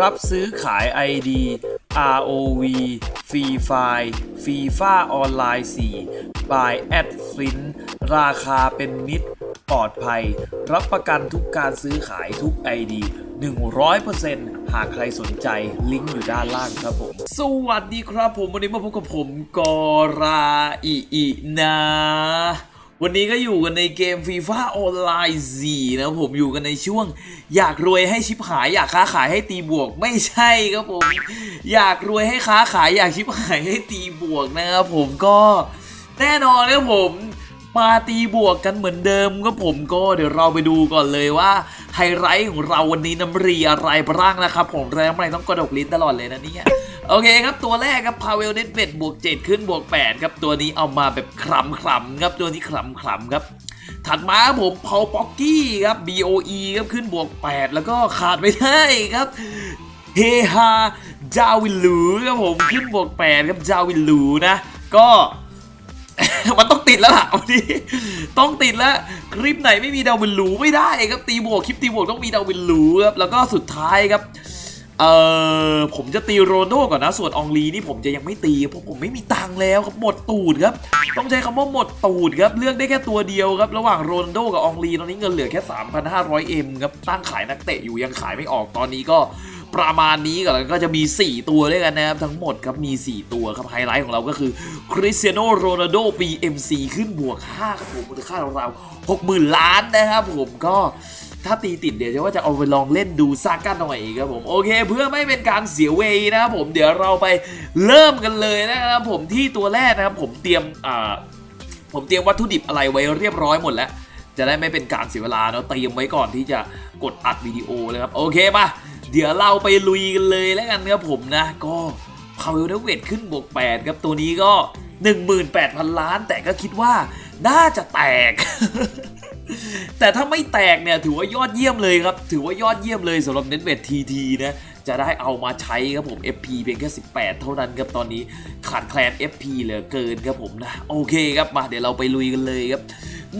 รับซื้อขาย ID ROV Free Fire FIFA ออนไลน์4 by a d f i n ราคาเป็นมิตรปลอดภัย รับประกันทุกการซื้อขายทุก ID 100%หากใครสนใจลิงก์อยู่ด้านล่างครับผม สวัสดีครับผม วันนี้มาพบกับผมกอราอิอินะ วันนี้ก็อยู่กันในเกมฟีฟ่าออนไลน์4นะผมอยู่กันในช่วง อยากรวยให้ชิบหาย อยากค้าขายให้ตีบวก ไม่ใช่ครับผม อยากรวยให้ค้าขายอยากชิบหายให้ตีบวกนะครับผมก็แน่นอนครับผม มาตีบวกกันเหมือนเดิมก็ผมก็เดี๋ยวเราไปดูก่อนเลยว่าไฮไลท์ของเราวันนี้น้ำรีอะไรบ้างนะครับ ผมแรงอะไรต้องกระดกลิ้นตลอดเลยนะเนี่ยโอเคครับตัวแรกครับพาเวลเน็ตเบ็ดบวก7ขึ้นบวก8ครับตัวนี้เอามาแบบคลำคลำครับตัวนี้คลำคลำครับถัดมาครับผมพาป๊อกกี้ครับ BOE ครับขึ้นบวก 8 แล้วก็ขาดไม่ได้ครับเฮฮาจาวิลูครับผมขึ้นบวก 8 ครับจาวิลูนะ ก็ มันต้องติดแล้วล่ะวันนี้ต้องติดแล้วคลิปไหนไม่มีดาววินหลูไม่ได้ครับตีบวกคลิปตีบวกต้องมีดาววินหลูครับแล้วก็สุดท้ายครับเออผมจะตีโรนโดก่อนนะ ส่วนองลีนี่ผมจะยังไม่ตีเพราะผมไม่มีตังค์แล้วครับหมดตูดครับต้องใช้คำว่าหมดตูดครับเลือกได้แค่ตัวเดียวครับ ระหว่างโรนโดกับองลีตอนนี้เงินเหลือแค่ 3,500M ครับตั้งขายนักเตะอยู่ยังขายไม่ออกตอนนี้ก็ ประมาณนี้ก่อนแล้วก็จะมี 4 ตัวด้วยกันนะครับ ทั้งหมดครับมี 4 ตัวครับ ไฮไลท์ของเราก็คือคริสเตียโนโรนัลโด BMC ขึ้นบวก5ครับผมมูลค่าของเรา60,000 ล้านนะครับผมก็ถ้าตีติดเดี๋ยวจะว่าจะเอาไปลองเล่นดูซาก้าหน่อยครับผมโอเค เพื่อไม่เป็นการเสียเวยนะครับผมเดี๋ยวเราไปเริ่มกันเลยนะครับผมที่ตัวแรกนะครับผมเตรียมอ่าผมเตรียมวัตถุดิบอะไรไว้เรียบร้อยหมดแล้ว จะได้ไม่เป็นการเสียเวลาเนาะเตรียมไว้ก่อนที่จะกดอัดวิดีโอเลยครับโอเคมา เดี๋ยวเราไปลุยกันเลยแล้วกันครับผมนะ ก็พาวเวลเวทขึ้นบวก 8 ครับตัวนี้ก็ 18,000 ล้าน แต่ก็คิดว่าน่าจะแตก แต่ถ้าไม่แตกเนี่ยถือว่ายอดเยี่ยมเลยครับ ถือว่ายอดเยี่ยมเลยสำหรับเน็ตเวททีทีนะจะได้เอามาใช้ครับผม FP เพียงแค่ 18 เท่านั้นครับตอนนี้ขาดแคลน FP เหลือเกินครับผมนะ โอเคครับมาเดี๋ยวเราไปลุยกันเลยครับ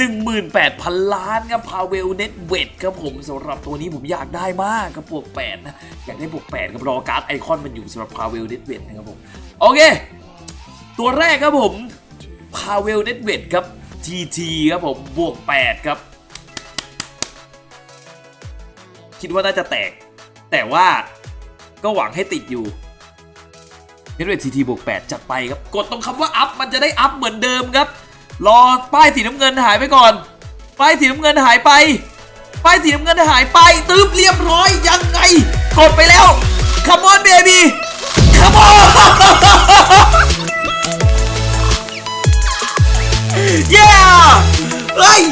18,000 ล้านครับพาเวลเน็ตเวทครับผมสำหรับตัวนี้ผมอยากได้มากครับบวก8นะอยากได้บวก8ครับรอการ์ดไอคอนมันอยู่สำหรับพาเวลเน็ตเวทนะครับผมโอเค ตัวแรกครับผมพาเวลเน็ตเวทครับ TT ครับผมบวก 8 ครับ คิดว่าน่าจะแตก แต่ว่าก็หวังให้ติดอยู่เน็ตเวททีทีบวก 8 จัดไปครับ กดตรงคำว่าอัพมันจะได้อัพเหมือนเดิมครับ รอป้ายสีน้ำเงินหายไปก่อน ป้ายสีน้ำเงินหายไป ป้ายสีน้ำเงินหายไปตึ๊บเรียบร้อยยังไง กดไปแล้ว Come on baby Come on เย้เฮ้ย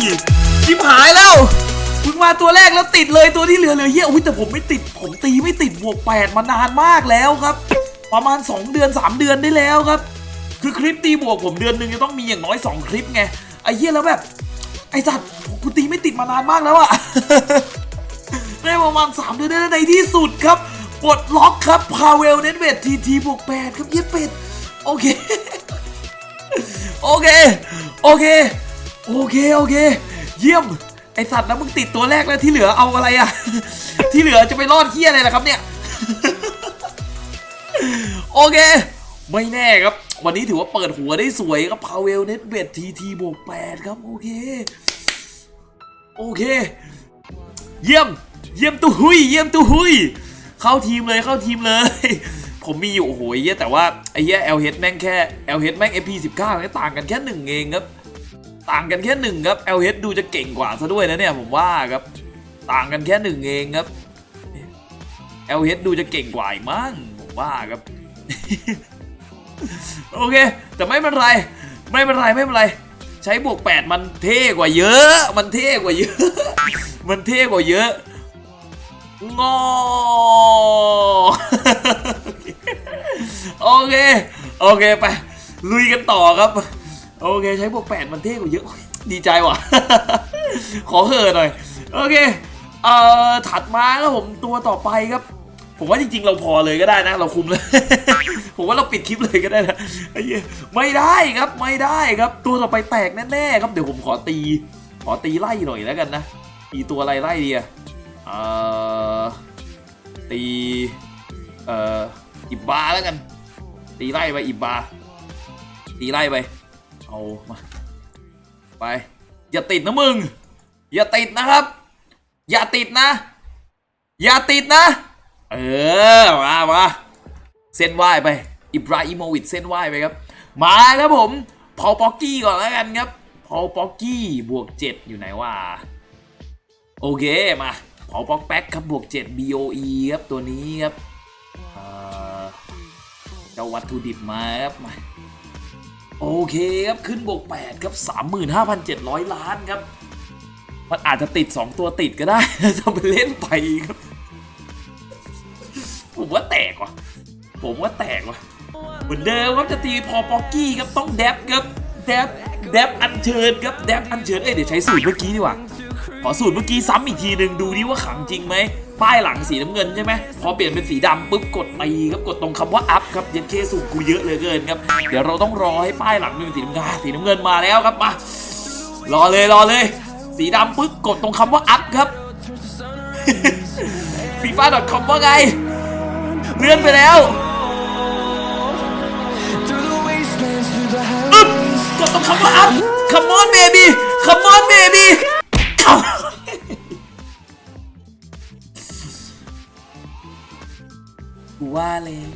ชิบหายแล้วมึงมาตัวแรกแล้วติดเลยตัวที่เหลือเหลือเยอะอุ้ยแต่ผมไม่ติด ผมตีไม่ติดบวกแปดมานานมากแล้วครับ ประมาณ 2 เดือน 3 เดือนได้แล้วครับ คือคลิปตีบวกผมเดือนหนึ่งจะต้องมีอย่างน้อย 2 คลิปไง ไอ้เหี้ยแล้วแบบ ไอ้สัตว์กูตีไม่ติดมานานมากแล้วอะได้ประมาณ3เดือนได้ในที่สุดครับปลดล็อกครับพาเวลเน็ตเวททีทีบวกแปดครับเย็ดเป็ดโอเค โอเค โอเค โอเค โอเค เยี่ยม ไอสัตว์นะมึงติดตัวแรกแล้วที่เหลือเอาอะไรอะที่เหลือจะไปรอดเคี้ยอะไรล่ะครับเนี่ย โอเค ไม่แน่ครับ วันนี้ถือว่าเปิดหัวได้สวยครับพาเวลเน็ตเวททีทีบวกแปดครับ โอเค โอเค เยี่ยม เยี่ยมตุหุย เยี่ยมตุหุย เข้าทีมเลยเข้าทีมเลย ผมมีอยู่โอ้โหเหี้ยแต่ว่าไอ้เหี้ย LH แม่งแค่ LH แม่ง FP19 แค่ต่างกันแค่หนึ่งเองครับ ต่างกันแค่หนึ่งครับ LH ดูจะเก่งกว่าซะด้วยนะเนี่ยผมว่าครับ ต่างกันแค่หนึ่งเองครับ LH ดูจะเก่งกว่าอีกมั้งผมว่าครับ โอเค แต่ไม่เป็นไร ไม่เป็นไรไม่เป็นไร ใช้บวก 8 มันเท่กว่าเยอะ มันเท่กว่าเยอะ มันเท่กว่าเยอะงอโอเค โอเคไป ลุยกันต่อครับ โอเค ใช้บวก 8 มันเท่กว่าเยอะดีใจว่ะ ขอเห่อหน่อย โอเค เอ่อ ถัดมาครับผมตัวต่อไปครับ ผมว่าจริงๆ เราพอเลยก็ได้นะ เราคุมเลย ผมว่าเราปิดคลิปเลยก็ได้นะไอ้เหี้ยไม่ได้ครับไม่ได้ครับ ตัวต่อไปแตกแน่ๆครับเดี๋ยวผมขอตี ขอตีไล่หน่อยแล้วกันนะตีตัวอะไรไล่ดีอะเอ่อตีเอ่ออิบบาแล้วกัน ตีไล่ไปอิบบาตีไล่ไปเอามาไป อย่าติดนะมึง อย่าติดนะครับ อย่าติดนะ อย่าติดนะ เออ มามาเส้นไหวไป อิบราอิโมวิชเส้นไหวไปครับ มาครับผม พอป็อกกี้ก่อนแล้วกันครับ พอป็อกกี้บวก 7 อยู่ไหนวะ โอเค มาเผาป๊อกแป๊กครับบวก 7 BOE ครับตัวนี้ครับเอ่อเจ้าวัตถุดิบมาครับมาโอเคครับ ขึ้นบวก 8 ครับ 35,700 ล้านครับ มันอาจจะติด 2 ตัวติดก็ได้ถ้าไปเล่นไปครับ ผมว่าแตกว่ะ ผมว่าแตกว่ะ เหมือนเดิมครับจะตีพอป๊อกกี้ครับต้องแดบครับแดบแดบอันเชิญครับแดบอันเชิญเอ้ยเดี๋ยวใช้สูตรเมื่อกี้ดีกว่าขอสูตรเมื่อกี้ซ้ำอีกทีหนึ่งดูดิว่าขังจริงไหมป้ายหลังสีน้ำเงินใช่ไหมพอเปลี่ยนเป็นสีดำปุ๊บกดตีครับกดตรงคำว่าอัพครับเยันเคสูตรกูเยอะเลือเกินครับเดี๋ยวเราต้องรอให้ป้ายหลังเป็นสีน้ำเงินสีน้ำเงินมาแล้วครับมารอเลยรอเลย สีดำปุ๊บกดตรงคำว่าอัพครับฟีฟ่า .com ว่าไง เลื่อนไปแล้วอึ๊บกดตรงคำว่าอัพ come on baby come on baby Come on กูว่าแล้ว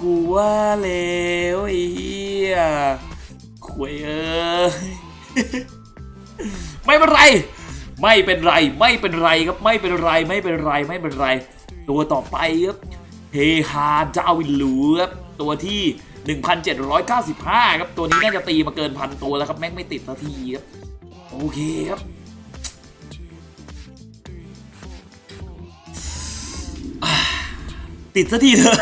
กูว่าแล้วไอ้เหี้ยคุยเอ้ยไม่เป็นไร ไม่เป็นไร ไม่เป็นไรครับ ไม่เป็นไร ไม่เป็นไร ไม่เป็นไร ตัวต่อไปครับเฮฮาจาวินหลูครับตัวที่ 1795 ครับ ตัวนี้น่าจะตีมาเกินพันตัวแล้วครับ แม่งไม่ติดสักทีครับ โอเคครับติดสักทีเถอะ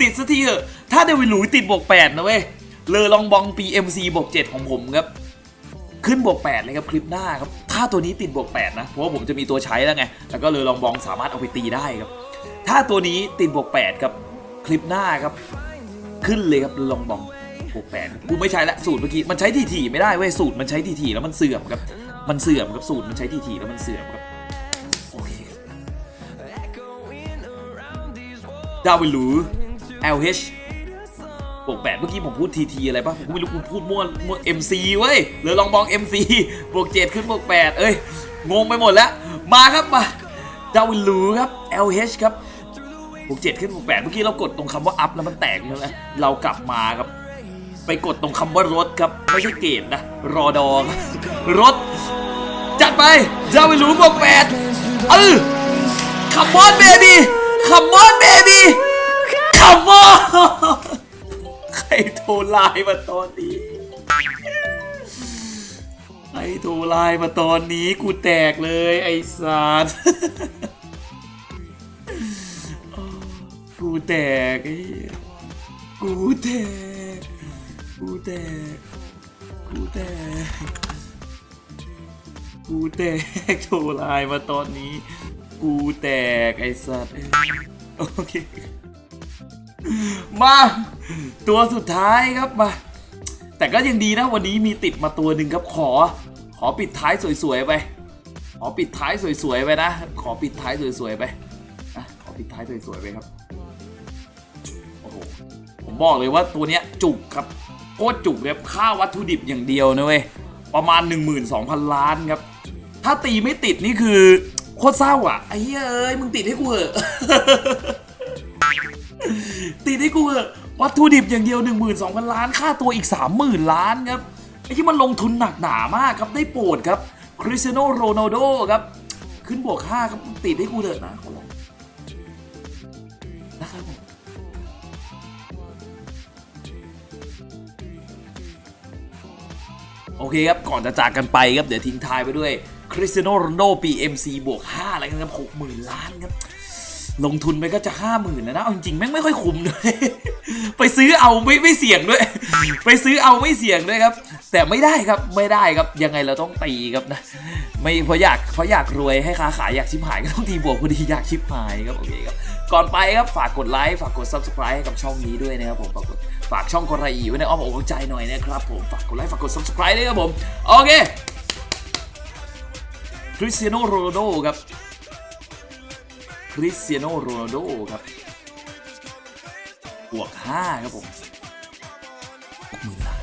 ติดสักทีเถอะ ถ้าเดวินหลุยติดบวก8นะเว้ย เลอลองบอง PMC บวก7ของผมครับ ขึ้นบวก8เลยครับคลิปหน้าครับถ้าตัวนี้ติดบวก8นะเพราะว่าผมจะมีตัวใช้แล้วไงแล้วก็เลอลองบองสามารถเอาไปตีได้ครับ ถ้าตัวนี้ติดบวก8ครับคลิปหน้าครับ ขึ้นเลยครับลองบองบวก8กูไม่ใช้ละสูตรเมื่อกี้มันใช้ทีทีไม่ได้เว้ยสูตรมันใช้ทีทีแล้วมันเสื่อมครับมันเสื่อมครับสูตรมันใช้ทีทีแล้วมันเสื่อมครับโอเคดาวิลู LH บวกแปดเมื่อกี้ผมพูดทีทีอะไรป่ะผมไม่รู้กูพูดมั่วมั่ว MC เว้ยหรือลองมอง MC บวกเจ็ดขึ้นบวกแปดเอ้ย งงไปหมดแล้ว มาครับมาดาวินลูครับ LH ครับบวกเจ็ดขึ้นบวกแปดเมื่อกี้เรากดตรงคำว่าอัพแล้วมันแตกใช่ไหมเรากลับมาครับ ไปกดตรงคำว่ารถครับ ไม่ใช่เกตนะ รอดอครับรถ จัดไปดาวินลูบวกแปดเออ Come on baby Come on baby Come on ใคร โทรไลน์มาตอนนี้ใครโทรไลน์มาตอนนี้กูแตกเลยไอ้สัสกูแตกไอ้กูแตก กูแตก กูแตก กูแตกโทรไลน์มาตอนนี้ กูแตกไอ้สัสโอเค มา ตัวสุดท้ายครับมา แต่ก็ยังดีนะวันนี้มีติดมาตัวหนึ่งครับขอ ขอปิดท้ายสวยๆไป ขอปิดท้ายสวยๆไปนะ ขอปิดท้ายสวยๆไปอะขอปิดท้ายสวยๆไปครับโอ้โหผมบอกเลยว่าตัวเนี้ยจุกครับโคตรจุกเลยค่าวัตถุดิบอย่างเดียวนะเว้ยประมาณ 12,000 ล้านครับ ถ้าตีไม่ติดนี่คือโคตรเศร้าอะไอ้เฮ้ยเอ้ยมึงติดให้กูเหอะ ติดให้กูเหอะวัตถุดิบอย่างเดียว 12,000 ล้าน ค่าตัวอีก 30,000 ล้านครับไอ้ที่มันลงทุนหนักหนามากครับได้โปรดครับคริสเตียโนโรนัลโดครับ ขึ้นบวก5ครับติดให้กูเถอะนะขอร้องนะครับผมโอเคครับ ก่อนจะจากกันไปครับ เดี๋ยวทิ้งท้ายไปด้วยคริสเตียโนโรนัลโด PMC บวก5อะไรกันครับ 60,000 ล้านครับ ลงทุนไปก็จะ50,000แล้วนะเอาจริงๆแม่งไม่ค่อยคุ้มเลยไปซื้อเอาไม่ไม่เสี่ยงด้วย ไปซื้อเอาไม่เสี่ยงด้วยครับ แต่ไม่ได้ครับไม่ได้ครับยังไงเราต้องตีครับนะ ไม่เพราะอยากเพราะอยากรวยให้ค้าขายอยากชิบหายก็ต้องตีบวกพอดีอยากชิบหายครับโอเคครับก่อนไปครับฝากกดไลค์ฝากกด subscribe ให้กับช่องนี้ด้วยนะครับผมฝากกดฝากช่องกระอีไว้ในอ้อมอกใจหน่อยนะครับผมฝากกดไลค์ฝากกด subscribe ด้วยครับผมโอเคคริสเตียโนโรนัลโดครับ คริสเตียโนโรนัลโดครับบวก5ครับผมหกหมื่นล้าน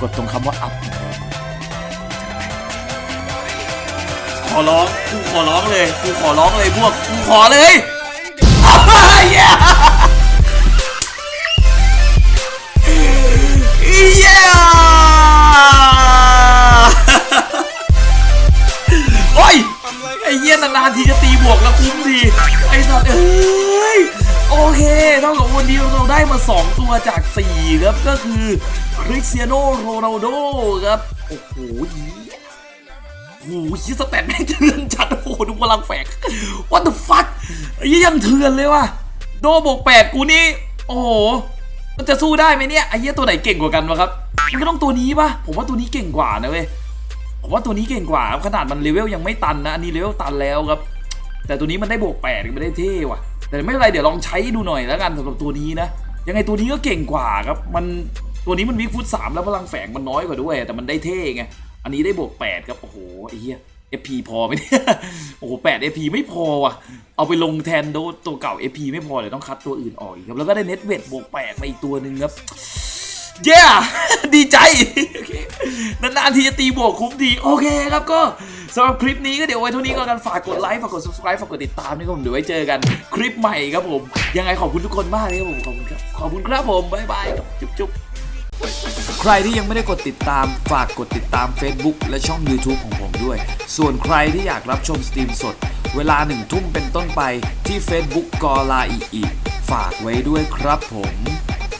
กดตรงคำว่าอัพขอร้องกูขอร้องเลยกูขอร้องเลยพวกกูขอเลย ตัวจาก 4 ครับ ก็คือคริสเตียโนโรนัลโดครับ โอ้โหโอ้โหชิสแตทแม่งเถื่อนจัด โอ้โหดูพลังแฝก what the fuck ไอ้เหี้ยยังเถื่อนเลยว่ะ โดบวก8กูนี่ โอ้โห มันจะสู้ได้ไหมเนี่ย ไอ้เหี้ยตัวไหนเก่งกว่ากันวะครับ มันก็ต้องตัวนี้ปะผมว่าตัวนี้เก่งกว่านะเว้ย ผมว่าตัวนี้เก่งกว่า ขนาดมันเลเวลยังไม่ตันนะ อันนี้เลเวลตันแล้วครับ แต่ตัวนี้มันได้บวกแปดมันได้เท่ว่ะ แต่ไม่เป็นไรเดี๋ยวลองใช้ดูหน่อยแล้วกันสำหรับตัวนี้นะ ยังไงตัวนี้ก็เก่งกว่าครับ มันตัวนี้มันวิกฟุตสามแล้วพลังแฝงมันน้อยกว่าด้วย แต่มันได้เท่ไง อันนี้ได้บวกแปดครับ โอ้โหไอ้เหี้ยเอพีพอไหมเนี่ยโอ้โหแปดเอพีไม่พอว่ะ เอาไปลงแทนโดตัวเก่าเอพีไม่พอเดี๋ยวต้องคัดตัวอื่นออกอีกครับ แล้วก็ได้เน็ตเวทบวกแปดมาอีกตัวหนึ่งครับ เย้ ดีใจนานๆทีจะตีบวกคุ้มทีโอเคครับก็สำหรับคลิปนี้ก็เดี๋ยวไว้เท่านี้ก็กันฝากกดไลค์ฝากกด subscribe ฝากกดติดตามนี่ครับผมเดี๋ยวไว้เจอกันคลิปใหม่ครับผม ยังไงขอบคุณทุกคนมากเลยครับผมขอบคุณครับขอบคุณครับผมบ๊ายบายจุ๊บจุ๊บใครที่ยังไม่ได้กดติดตามฝากกดติดตาม Facebook และช่อง YouTube ของผมด้วย ส่วนใครที่อยากรับชมสตรีมสด เวลาหนึ่งทุ่มเป็นต้นไปที่ Facebook กอลาอีอีฝากไว้ด้วยครับผม